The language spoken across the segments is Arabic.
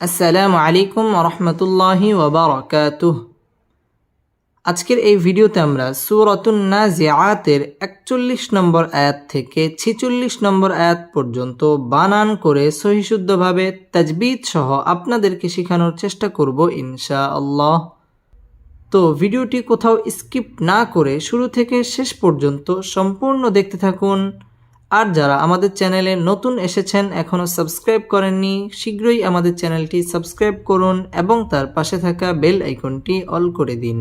আসসালামু আলাইকুম রহমতুল্লাহি ওবরাকাতুহ আজকের এই ভিডিওতে আমরা সুরতুন নাজিআতের একচল্লিশ নম্বর আয়াত থেকে ছেচল্লিশ নম্বর আয়াত পর্যন্ত বানান করে সহিশুদ্ধভাবে তাজবিদ সহ আপনাদেরকে শেখানোর চেষ্টা করব ইনশা আল্লাহ তো ভিডিওটি কোথাও স্কিপ না করে শুরু থেকে শেষ পর্যন্ত সম্পূর্ণ দেখতে থাকুন। আর যারা আমাদের চ্যানেলে নতুন এসেছেন এখনও সাবস্ক্রাইব করেননি শীঘ্রই আমাদের চ্যানেলটি সাবস্ক্রাইব করুন এবং তার পাশে থাকা বেল আইকনটি অল করে দিন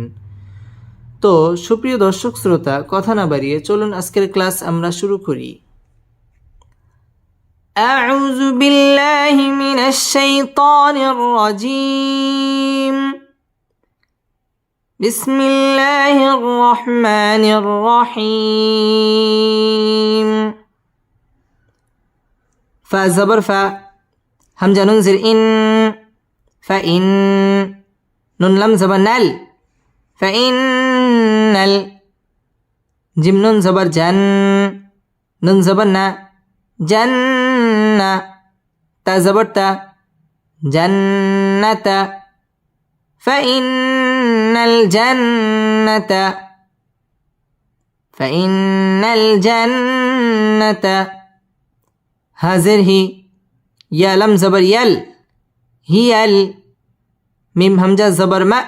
তো সুপ্রিয় দর্শক শ্রোতা কথা না বাড়িয়ে চলুন আজকের ক্লাস আমরা শুরু করি أعوذ بالله من الشيطان الرجيم بسم الله الرحمن الرحيم فا زبر فا همزة ننزل إن فإن نون لم زبر نل فإن ال جيم نون زبر جن نون زبر جنة تا زبر تا جنة فإن الجنة فإن الجنة هازر هي. يا لم زبر يل. هي ال ميم همجة زبر ما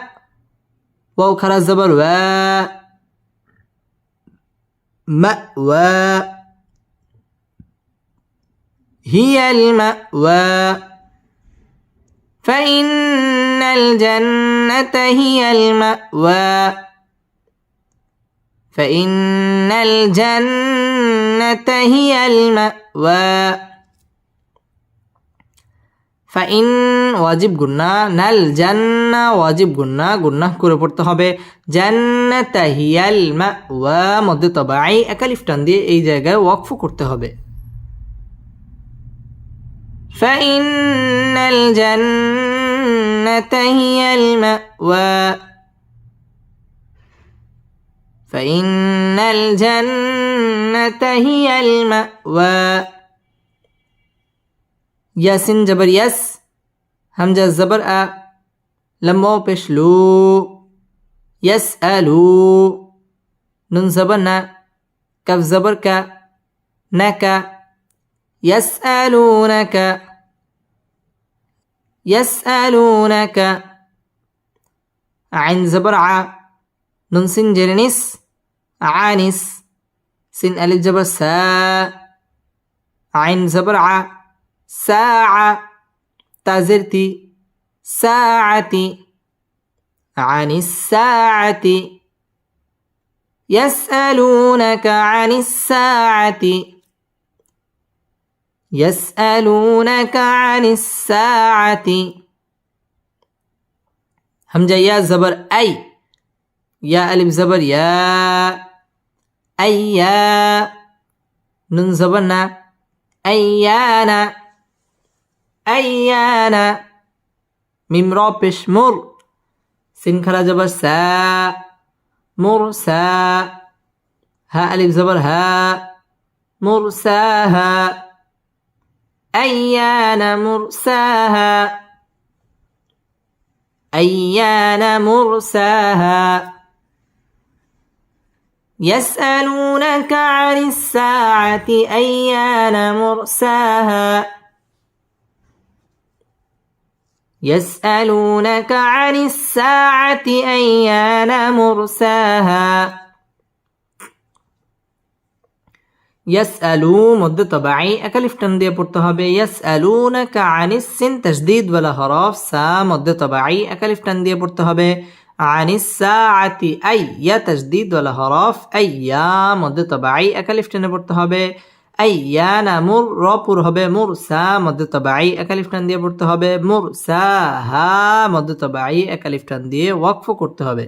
واو خرا زبر و مأوى هي المأوى فإن الجنة هي المأوى فإن الجنة هي المأوى ফাইন ওয়াজিব গুন্না নাল জান্না ওয়াজিব গুন্না গুন্না করে পড়তে হবে জান্নাতা হিয়াল মা ওয়া মধ্যে তবাই একালিফ টান দিয়ে এই জায়গায় ওয়াকফ করতে হবে فإن الجنة هي المأوى فإن الجنة الجنة هي المأوى. ياسين جبر يس. همجة الزبر أ. لما بشلو يسألو نون زبرنا كف زبر ك. نكا يسألونك يسألونك عن زبرعة ننسن جرنس عانس سن ألف جبر سا عين زبر ع ساعة تازرتي ساعتي عن الساعة. يسألونك عن الساعة. يسألونك عن الساعة. همجة يا زبر أي يا ألف زبر يا أي يا نون زبرنا أيانا أيانا ميم رابش مر. سين خرا زبر سا. مرسا ها ألف زبر ها مرساها أيان مرساها أيان مرساها يسألونك عن الساعة أيان مرساها؟ يسألونك عن الساعة أيان مرساها؟ يسألو مدة طبيعي أكلف تندية برتهبة يسألونك عن السن تجديد ولا هراف. سا مدة طبيعي أكلف تندية بي. টান দিয়ে পড়তে হবে আনিস সাআতি আই ইয়া তাসদীদ ওয়ালা হরফ আই ইয়া মধ্যে তবাই একালিফ টানে পড়তে হবে আই ইয়া না মুর র পুর হবে মুর সা মধ্যে তবাই একালিফ টান দিয়ে পড়তে হবে মুর সা হা মধ্যে তবাই একালিফ টান দিয়ে ওয়াকফ করতে হবে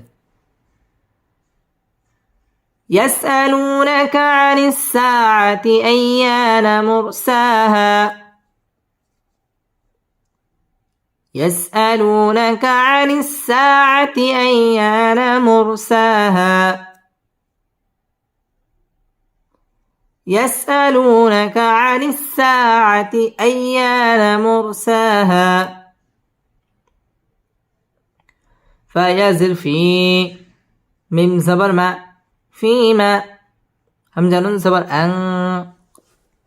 يسألونك عن الساعة أيان مرساها يسألونك عن الساعة أيان مرساها. يسألونك عن الساعة أيان مرساها. فيزر في ميم زبر ما فيما همزة زبر أن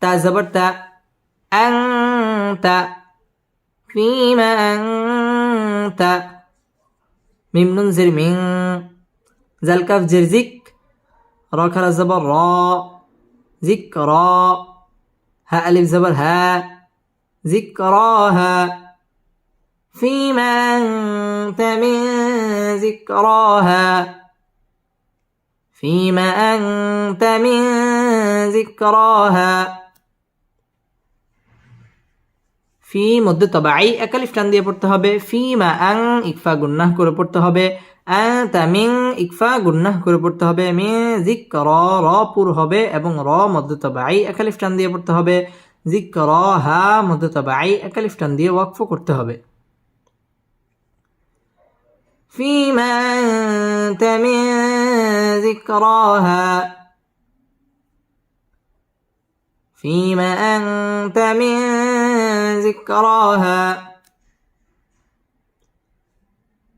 تا زبر تا أنت فيما أنت. ميم نون زر من زل الكاف زر زك را كلا زبر را. ذكرى ها ألف زبر ها. ذكراها فيما أنت من ذكراها فيما أنت من ذكراها ফি মধ্যে তবাই একালিফ টান দিয়ে পড়তে হবে ফি মা আং ইকফা গুন্নাহ করে পড়তে হবে আং তামিং ইকফা গুন্নাহ করে পড়তে হবে মে জিক র র পুর হবে এবং র মধ্য তবাই একালিফ টান দিয়ে পড়তে হবে জিক র হা মধ্য তবাই একালিফ টান দিয়ে ওয়াকফ করতে হবে فيما أنت من ذكراها فيما أنت من ذكراها.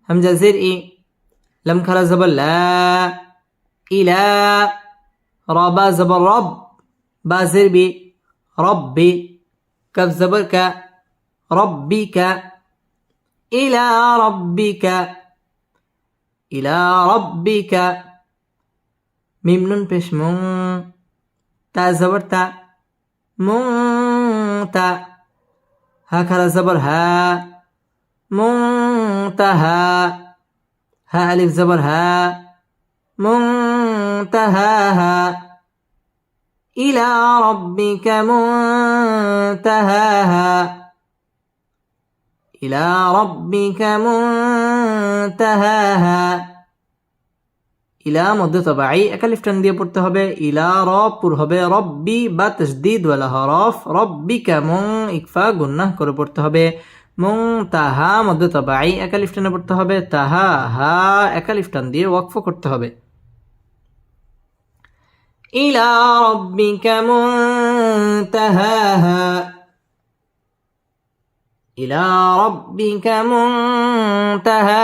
همزة زر لم كلا زبر لا إلى رابا زبر رب با زر بي ربي كف زبر ك ربك إلى ربك إلى ربك ميم نون بيش مون تا زبر تا مون تا. هكذا زبر ها. منتهى. ها ألف زبر ها. منتهاها إلى ربك منتهاها إلى ربك منتهاها ইলা মধ্যে তবে একা লিফটান দিয়ে পড়তে হবে। ইলা রবপুর হবে রব্বি, বা তসদিদ ওয়ালা হরফ। রব্বি কেমন ইকফা গুন্না করে পড়তে হবে। মুং তাহা মধ্যে তবে আই একা লিফটানে পড়তে হবে। তাহা, হা, একা লিফটান দিয়ে ওয়াকফ করতে হবে। ইলা রব্বি কেমন তাহা ইলা রব্বি কেমন তাহা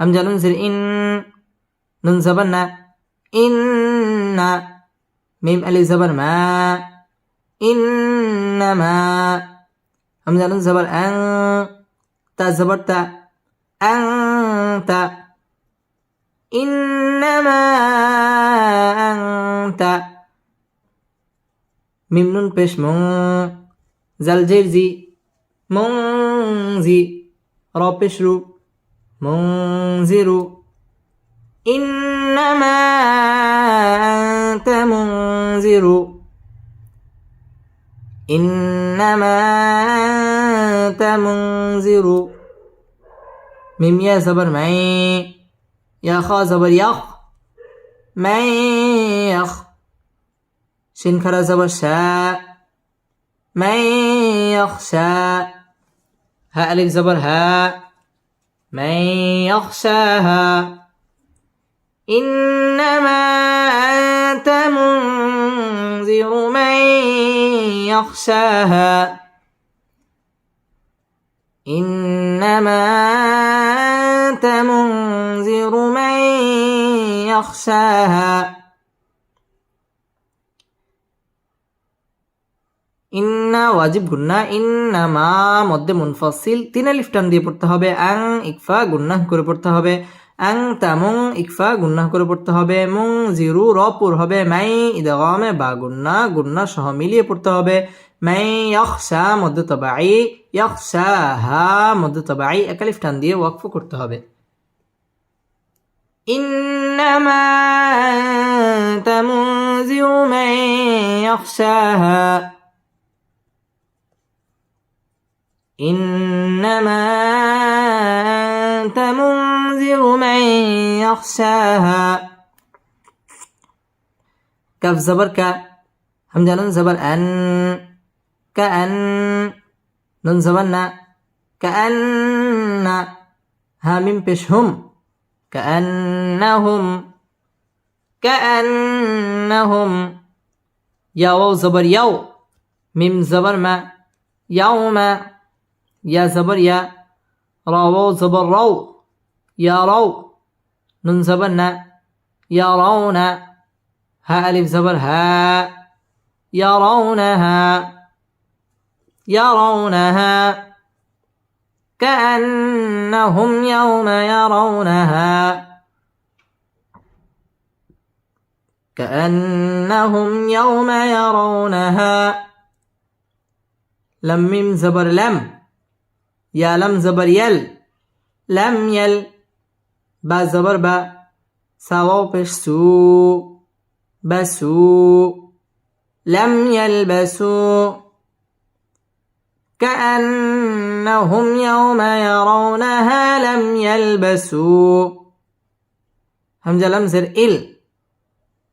همزة نون سر إن نون زبرنا إن ميم ألف زبر ما إنما همزة نون زبر أن تا زبر تا أنت إنما أنت ميم نون بيش مون زلجير زي مون زي رو بيش رو منذر إنما أنت منذر إنما أنت منذر ميم يا زبر معي يا خا زبر يخ. معي يخ. شين كرا زبر شاء معي يخشى ها ألف زبر ها. من يخشاها. إنما أنت منذر من يخشاها. إنما أنت منذر من يخشاها. ইন্না ওয়াজিব গুন্না ইন্না মা মধ্যে মুনফাসিল তিন আলিফ টান দিয়ে পড়তে হবে আং ইকফা গুন্নাহ করে পড়তে হবে আং তামুং ইকফা গুন্নাহ করে পড়তে হবে মুং জিরু র পুর হবে মাই ইদগামে বা গুন্না গুন্না সহ মিলিয়ে পড়তে হবে মাই ইয়খশা মধ্য তবাই ইয়খশা হা মধ্য তবাই একালিফ টান দিয়ে ওয়াকফ করতে হবে إنما أنت منذر من يخشاها إنما أنت منذر من يخشاها. كف زبر ك نون زبر أن كأن. نون زبرنا كأن. ها ميم بش هم كأنهم كأنهم. واو زبر يو ميم زبر ما يوم يا زبر يا راو زبر رو يروا نون زبر نا. يرون ها ألف زبر ها. يرونها يرونها كأنهم يوم يرونها كأنهم يوم يرونها لم ميم زبر لم. يا لم زبر يل. لم يل. با زبر با. سواو پیش سو. بسو لم يلبسوا كأنهم يوم يرونها لم يلبسوا. همزة لم زر إل.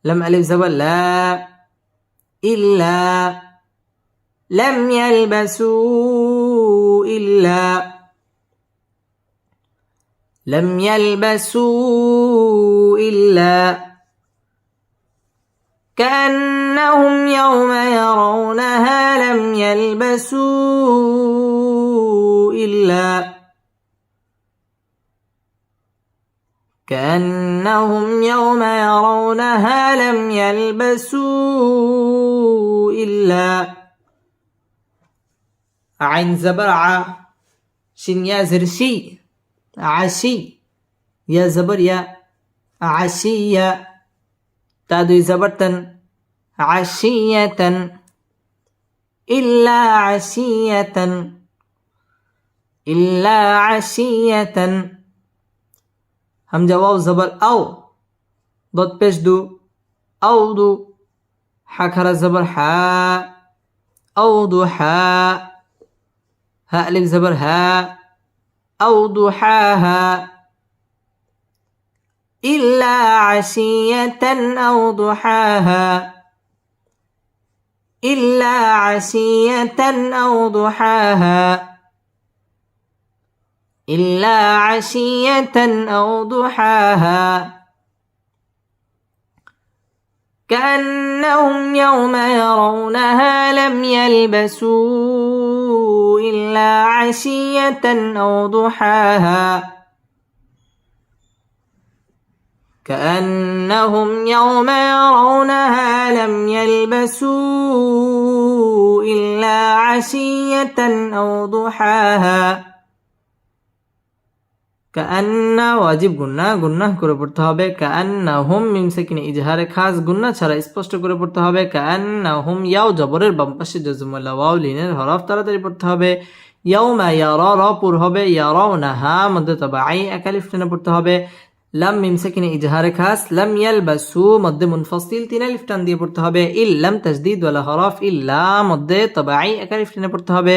لم ألف زبر لا. إلا. لم يلبسوا. إلا لم يلبسوا إلا كأنهم يوم يرونها لم يلبسوا إلا كأنهم يوم يرونها لم يلبسوا إلا عين زبرعة شن يا زرشي؟ عشي يا زبر يا. عشية تادوي زبرتن. عشية إلا عشية إلا عشية همجة واو زبر أو. ضد پیش دو. أو دو. حكر زبر حا. أو ضحى ها ألف زبر ها. أو ضحاها. إلا عشية أو ضحاها. إلا عشية أو ضحاها. إلا عشية أو ضحاها. كأنهم يوم يرونها لم يلبسوا. إلا عشية أو ضحاها كأنهم يوم يرونها لم يلبسوا إلا عشية أو ضحاها কান্না ওয়াজিব গুন্না গুন্না করে পড়তে হবে। কান্না হুম মিম সেকিনে ইজহারে, খাস গুন্না ছাড়া স্পষ্ট করে পড়তে হবে। কান্না হুম ইয়াও জবরের বাম পাশে জজমুল্লা ওয়াও লিনের হরফ তাড়াতাড়ি পড়তে হবে। ইয়াও মা ইয়ারা র পুর হবে ইয়ারাও না হা মধ্যে তবে আই একালিফ টেনে পড়তে হবে। লাম মিম সেকিনে ইজহারে, খাস লাম ইয়ালবাসু মধ্যে মুনফসিল তিন আলিফ টান দিয়ে পড়তে হবে। ইল্লাম তাজদিদ ওয়ালা হরফ, ইল্লা মধ্যে তবে আই একালিফ টেনে পড়তে হবে।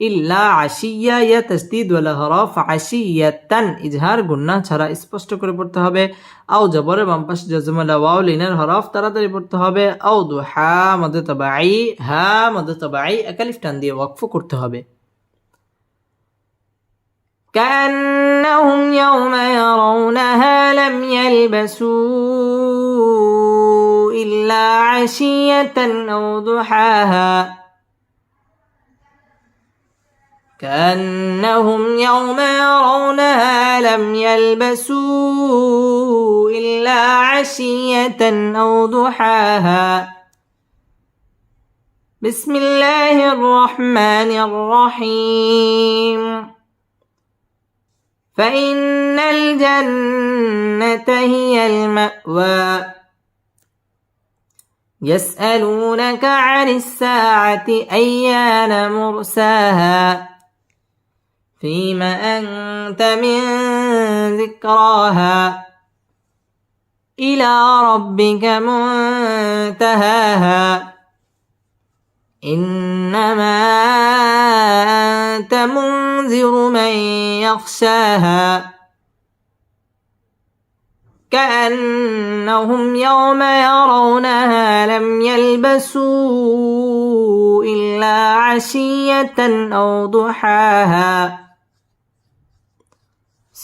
ইল্লা আশিয়া ইয়া তাসদিদ ওয়ালা হরফ আশিয়াতান ইজহার গুন্না ছাড়া স্পষ্ট করে পড়তে হবে আও জবরে বাম পাশে জজমালা ওয়াও লিনের হরফ তাড়াতাড়ি পড়তে হবে আও দুহা মধ্যে তবাই হা মধ্যে তবাই একালিফ টান দিয়ে ওয়াকফ করতে হবে كأنهم يوم يرونها لم يلبسوا إلا عشية أو ضحاها كأنهم يوم يرونها لم يلبسوا إلا عشية أو ضحاها. بسم الله الرحمن الرحيم. فإن الجنة هي المأوى. يسألونك عن الساعة أيان مرساها. فيم أنت من ذكراها إلى ربك منتهاها. إنما أنت منذر من يخشاها. كأنهم يوم يرونها لم يلبسوا إلا عشية أو ضحاها.